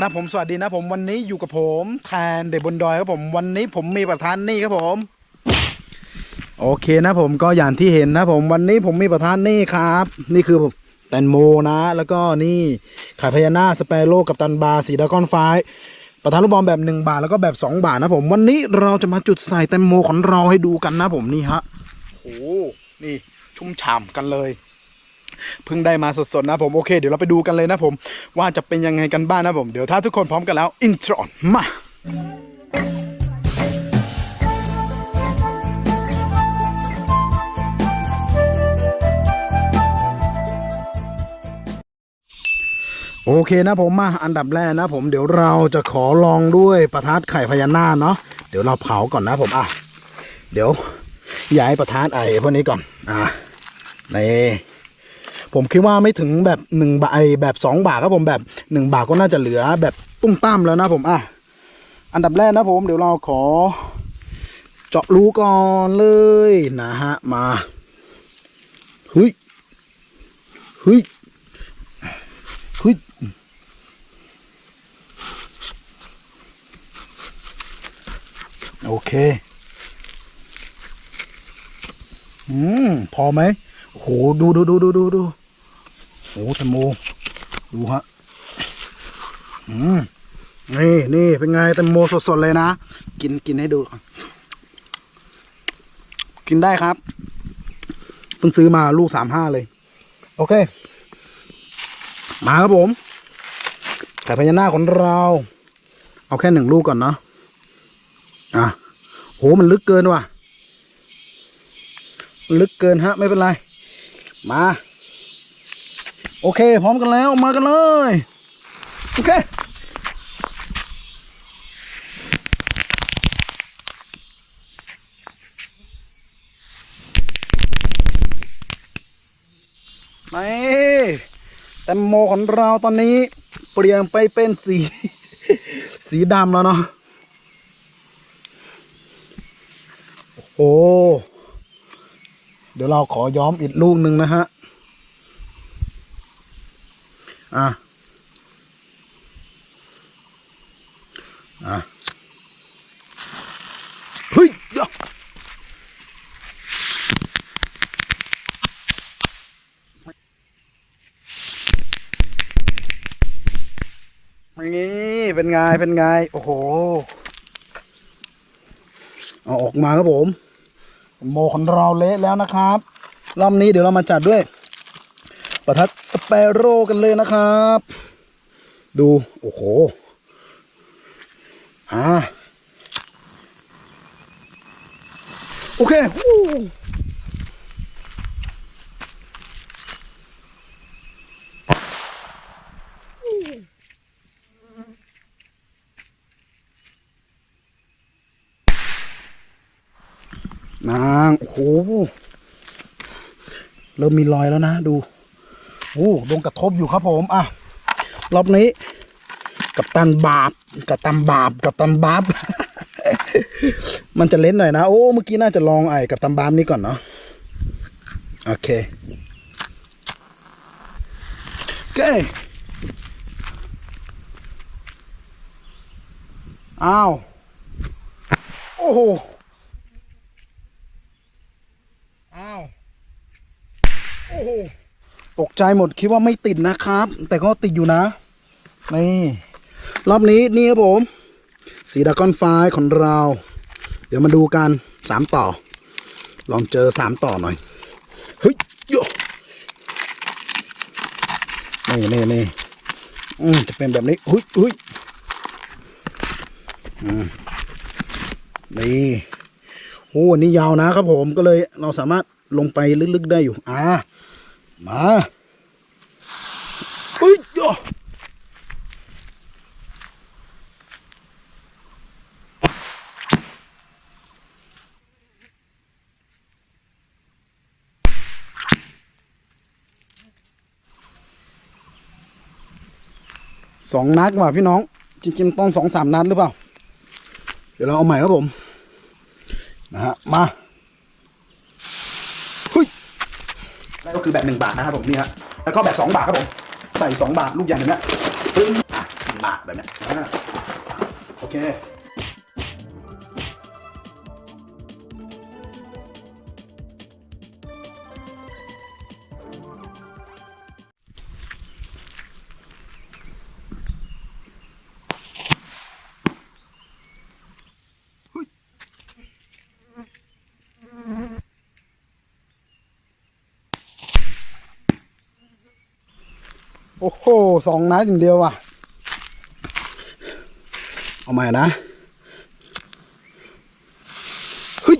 ครับผมสวัสดีนะผมวันนี้อยู่กับผมแทนเด็กบนดอยครับผมวันนี้ผมมีประธานนี่ครับผม โอเคนะผมก็อย่างที่เห็นนะผมวันนี้ผมมีประธานนี่ครับ นี่คือแตงโมนะ แล้วก็นี่ไข่พญานาสเปโร่กับตันบาสีดากอนไฟประธานลูกบอลแบบ 1 บาทแล้วก็แบบ 2 บาทนะผมวันนี้เราจะมาจุดใส่แตงโมของเราให้ดูกันนะผมนี่ฮะโอ้โหนี่ชุ่มฉ่ำกันเลย เพิ่งได้มาสดๆนะผมโอเคเดี๋ยวเราไปดูกันเลยนะผม ว่าจะเป็นยังไงกันบ้างนะผม เดี๋ยวถ้าทุกคนพร้อมกันแล้วอินทรอนมาโอเคนะผมมาอันดับแรกนะผมเดี๋ยวเราจะขอลองด้วยประทัดไข่พญานาคเนาะเดี๋ยวเราเผาก่อนนะผมอะเดี๋ยวย้ายประทัดไอ้พวกนี้ก่อนอะนี่ ผมคิดว่าไม่ถึงแบบหนึ่งบาทแบบสองบาทครับผมแบบหนึ่งบาทก็น่าจะเหลือแบบตุ้มตั้มแล้วนะผมอะอันดับแรกนะผมเดี๋ยวเราขอ เจาะรูก่อนเลยนะฮะมาเฮ้ยเฮ้ยเฮ้ยโอเค อืม พอไหมโอ้โหดูดูดูดูดูดู โอ้แตงโมดูฮะอืมนี่นี่เป็นไงแตงโมสดๆเลยนะ กินกินให้ดู กินได้ครับเพิ่งซื้อมาลูกสามห้าเลย โอเค มาครับผมไข่พญานาคของเรา เอาแค่หนึ่งลูกก่อนเนาะอะโหมันลึกเกินว่ะ ลึกเกินฮะ ไม่เป็นไร มา โอเค พร้อมกันแล้วมากันเลย โอเคนี่แตงโมของเราตอนนี้ เปลี่ยนไปเป็นสี สีดำแล้วเนาะโอ้เดี๋ยวเราขอย้อมอีกลูกหนึ่งนะฮะ อะ อะ เฮ้ยยะนี่เป็นไง เป็นไง โอ้โห เอาออกมาครับผม โมของเราเละแล้วนะครับ รอบนี้เดี๋ยวเรามาจัดด้วย ประทัดสเปโร่กันเลยนะครับ ดู โอ้โหอ่าโอเคนาง โอ้โห เริ่มมีรอยแล้วนะ ดู โอ้โดนกระทบอยู่ครับผม อะ รอบนี้ กับตันบาปกับตันบาปกับตันบาปมันจะเล่นหน่อยนะ โอ้ เมื่อกี้น่าจะลองไอ้กับตันบาปนี้ก่อนเนาะ โอเคโอเคอ้าว โอ้โห อ้าว โอ้โห ตกใจหมดคิดว่าไม่ติดนะครับ แต่ก็ติดอยู่นะ นี่รอบนี้นี่ครับผม สีดากอนไฟของเรา เดี๋ยวมาดูกันสามต่อ ลองเจอสามต่อหน่อยเฮ้ยโยนี่นี่นี่อืมจะเป็นแบบนี้เฮ้ยเฮ้ยอืมนี่โอ้อันนี้ยาวนะครับผมก็เลยเราสามารถลงไปลึกๆได้อยู่ อ่า มาเฮ้ยโยสองนัดว่ะพี่น้อง จริงๆต้องสองสามนัดหรือเปล่า เดี๋ยวเราเอาใหม่ครับผม นะฮะ มาเฮ้ยนั่นก็ คือแบบหนึ่งบาทนะครับผมนี่ฮะแล้วก็แบบสองบาทครับผมใส่สองบาทลูกใหญ่แบบเนี้ยปึ้งหนึ่งบาทแบบนี้ยอะโอเค โอ้โหสองนัดอย่างเดียวว่ะ เอาใหม่นะเฮ้ย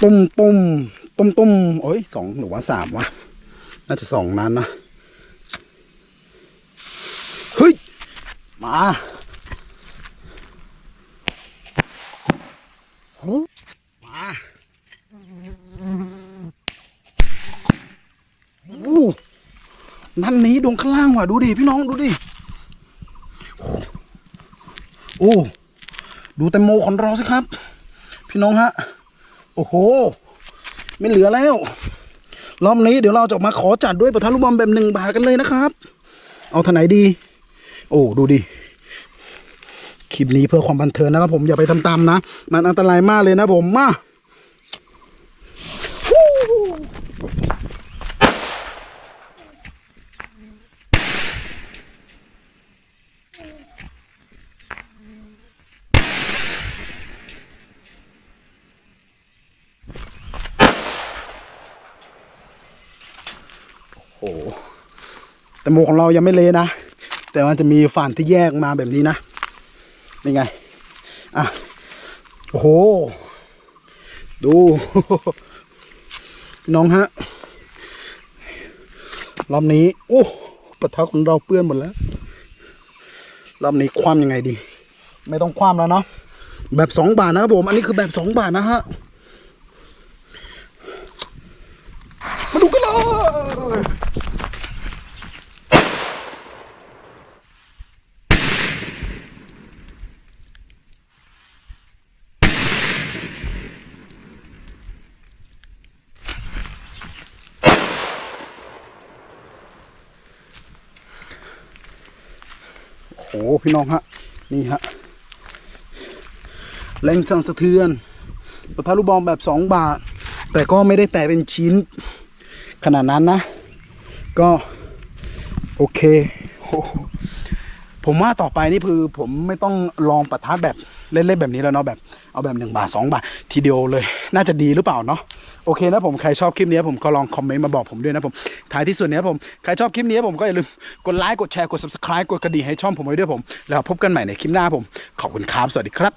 ตุ้มตุ้มตุ้มตุ้มโอ้ยสองหรือว่าสามวะ น่าจะสองนั้นนะเฮ้ย มา มาโอ้นั่นนี้ดวงข้างล่างว่ะ ดูดิพี่น้องดูดิ โอ้ ดูแตงโมของเราสิครับ พี่น้องฮะ โอ้โห ไม่เหลือแล้ว รอบนี้เดี๋ยวเราจะมาขอจัดด้วยประทัดลูกบอลแบบหนึ่งบาทกันเลยนะครับ เอาทางไหนดี โอ้ ดูดิ คลิปนี้เพื่อความบันเทิงนะครับผมอย่าไปทำตามนะ มันอันตรายมากเลยนะผมมาโอ้โหแต่หมูของเรายังไม่เละนะ แต่มันจะมีฝานที่แยกมาแบบนี้นะ เป็นไง อะ โอ้โห ดูพี่น้องฮะรอบนี้ โอ้ประทัดของเราเปื้อนหมดแล้วรอบนี้คว่ำยังไงดี ไม่ต้องคว่ำแล้วเนาะ แบบสองบาทนะครับผม อันนี้คือแบบสองบาทนะฮะ มาดูกันเลย หพี่น้องฮะ นี่ฮะแรงสั่นสะเทือนประทัดลูกบอลแบบสองบาท แต่ก็ไม่ได้แตะเป็นชิ้น ขนาดนั้นนะ ก็ โอเคโอ้ผมว่าต่อไปนี่คือผมไม่ต้องลองประทัดแบบเล่นๆแบบนี้แล้วเนาะแบบ เอาแบบหนึ่งบาทสองบาท ทีเดียวเลย น่าจะดีหรือเปล่าเนาะ อเคนะผมใครชอบคลิปนี้ผมก็ลองคอมเมนต์มาบอกผมด้วยนะผมท้ายที่สุดเนี้ยผมใครชอบคลิปนี้ผมก็อย่าลืมกดไลค์กดแชร์กด subscribe กดกระดิ่งให้ช่องผมไว้ด้วยผม แล้วพบกันใหม่ในคลิปหน้าผม ขอบคุณครับสวัสดีครับ